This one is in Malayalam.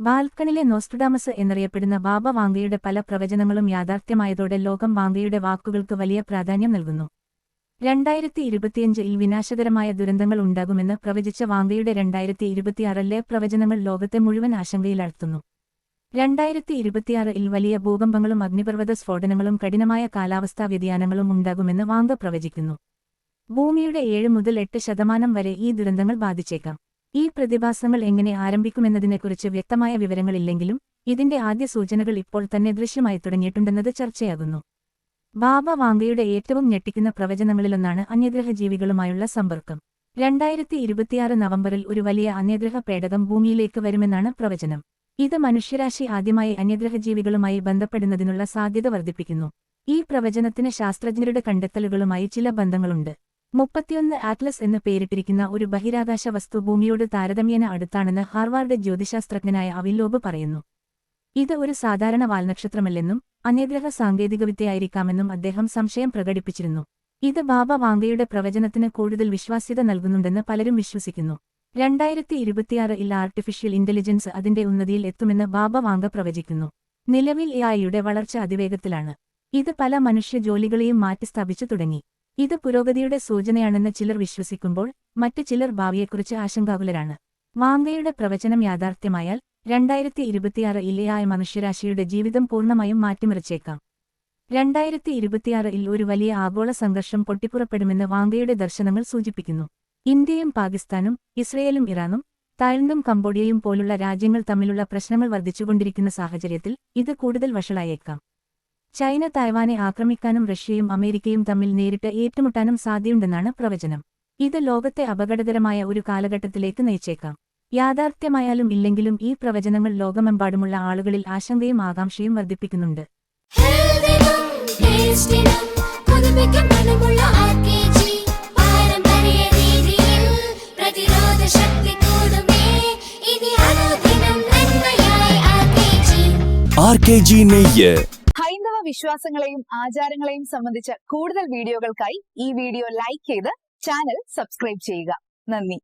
ബാൽക്കണിലെ നോസ്റ്റുഡാമസ് എന്നറിയപ്പെടുന്ന ബാബ വാങ്കയുടെ പല പ്രവചനങ്ങളും യാഥാർത്ഥ്യമായതോടെ ലോകം വാങ്കയുടെ വാക്കുകൾക്ക് വലിയ പ്രാധാന്യം നൽകുന്നു. രണ്ടായിരത്തി ഇരുപത്തിയഞ്ചിൽ വിനാശകരമായ ദുരന്തങ്ങൾ ഉണ്ടാകുമെന്ന് പ്രവചിച്ച വാങ്കയുടെ രണ്ടായിരത്തി ഇരുപത്തിയാറിലെ പ്രവചനങ്ങൾ ലോകത്തെ മുഴുവൻ ആശങ്കയിലാഴ്ത്തുന്നു. രണ്ടായിരത്തി ഇരുപത്തിയാറിൽ വലിയ ഭൂകമ്പങ്ങളും അഗ്നിപർവത സ്ഫോടനങ്ങളും കഠിനമായ കാലാവസ്ഥാ വ്യതിയാനങ്ങളും ഉണ്ടാകുമെന്ന് വാങ്ക പ്രവചിക്കുന്നു. ഭൂമിയുടെ ഏഴ് മുതൽ എട്ട് ശതമാനം വരെ ഈ ദുരന്തങ്ങൾ ബാധിച്ചേക്കാം. ഈ പ്രതിഭാസങ്ങൾ എങ്ങനെ ആരംഭിക്കുമെന്നതിനെക്കുറിച്ച് വ്യക്തമായ വിവരങ്ങളില്ലെങ്കിലും ഇതിന്റെ ആദ്യ സൂചനകൾ ഇപ്പോൾ തന്നെ ദൃശ്യമായി തുടങ്ങിയിട്ടുണ്ടെന്നത് ചർച്ചയാകുന്നു. ബാബ വാങ്കയുടെ ഏറ്റവും ഞെട്ടിക്കുന്ന പ്രവചനങ്ങളിലൊന്നാണ് അന്യഗ്രഹ ജീവികളുമായുള്ള സമ്പർക്കം. രണ്ടായിരത്തി ഇരുപത്തിയാറ് നവംബറിൽ ഒരു വലിയ അന്യഗ്രഹ പേടകം ഭൂമിയിലേക്ക് വരുമെന്നാണ് പ്രവചനം. ഇത് മനുഷ്യരാശി ആദ്യമായി അന്യഗ്രഹ ജീവികളുമായി ബന്ധപ്പെടുന്നതിനുള്ള സാധ്യത വർദ്ധിപ്പിക്കുന്നു. ഈ പ്രവചനത്തിന് ശാസ്ത്രജ്ഞരുടെ കണ്ടെത്തലുകളുമായി ചില ബന്ധങ്ങളുണ്ട്. മുപ്പത്തിയൊന്ന് ആറ്റ്ലസ് എന്ന് പേരിട്ടിരിക്കുന്ന ഒരു ബഹിരാകാശ വസ്തു ഭൂമിയോട് താരതമ്യേന അടുത്താണെന്ന് ഹാർവാർഡ് ജ്യോതിശാസ്ത്രജ്ഞനായ അവില്ലോബ് പറയുന്നു. ഇത് ഒരു സാധാരണ വാൽനക്ഷത്രമല്ലെന്നും അന്യഗ്രഹ സാങ്കേതികവിദ്യയായിരിക്കാമെന്നും അദ്ദേഹം സംശയം പ്രകടിപ്പിച്ചിരുന്നു. ഇത് ബാബ വാങ്കയുടെ പ്രവചനത്തിന് കൂടുതൽ വിശ്വാസ്യത നൽകുന്നുണ്ടെന്ന് പലരും വിശ്വസിക്കുന്നു. രണ്ടായിരത്തി ഇരുപത്തിയാറിൽ ആർട്ടിഫിഷ്യൽ ഇന്റലിജൻസ് അതിന്റെ ഉന്നതിയിൽ എത്തുമെന്ന് ബാബ വാങ്ക പ്രവചിക്കുന്നു. നിലവിൽ എഐയുടെ വളർച്ച അതിവേഗത്തിലാണ്. ഇത് പല മനുഷ്യ ജോലികളെയും മാറ്റിസ്ഥാപിച്ചു തുടങ്ങി. ഇത് പുരോഗതിയുടെ സൂചനയാണെന്ന് ചിലർ വിശ്വസിക്കുമ്പോൾ മറ്റു ചിലർ ഭാവിയെക്കുറിച്ച് ആശങ്കാകുലരാണ്. വാങ്കയുടെ പ്രവചനം യാഥാർത്ഥ്യമായാൽ രണ്ടായിരത്തി ഇരുപത്തിയാറ് ഇല്ലയായ മനുഷ്യരാശിയുടെ ജീവിതം പൂർണമായും മാറ്റിമറിച്ചേക്കാം. രണ്ടായിരത്തി ഇരുപത്തിയാറിൽ ഒരു വലിയ ആഗോള സംഘർഷം പൊട്ടിപ്പുറപ്പെടുമെന്ന് വാംഗയുടെ ദർശനങ്ങൾ സൂചിപ്പിക്കുന്നു. ഇന്ത്യയും പാകിസ്ഥാനും ഇസ്രയേലും ഇറാനും തായ്ലൻഡും കംബോഡിയയും പോലുള്ള രാജ്യങ്ങൾ തമ്മിലുള്ള പ്രശ്നങ്ങൾ വർദ്ധിച്ചുകൊണ്ടിരിക്കുന്ന സാഹചര്യത്തിൽ ഇത് കൂടുതൽ വഷളായേക്കാം. ചൈന തായ്വാനെ ആക്രമിക്കാനും റഷ്യയും അമേരിക്കയും തമ്മിൽ നേരിട്ട് ഏറ്റുമുട്ടാനും സാധ്യതയുണ്ടെന്നാണ് പ്രവചനം. ഇത് ലോകത്തെ അപകടകരമായ ഒരു കാലഘട്ടത്തിലേക്ക് നയിച്ചേക്കാം. യാഥാർത്ഥ്യമായാലും ഇല്ലെങ്കിലും ഈ പ്രവചനങ്ങൾ ലോകമെമ്പാടുമുള്ള ആളുകളിൽ ആശങ്കയും ആകാംക്ഷയും വർദ്ധിപ്പിക്കുന്നുണ്ട്. ആർ കെ ജി നെയ്യ് വിശ്വാസങ്ങളെയും ആചാരങ്ങളെയും സംബന്ധിച്ച കൂടുതൽ വീഡിയോകൾക്കായി ഈ വീഡിയോ ലൈക്ക് ചെയ്ത് ചാനൽ സബ്സ്ക്രൈബ് ചെയ്യുക. നന്ദി.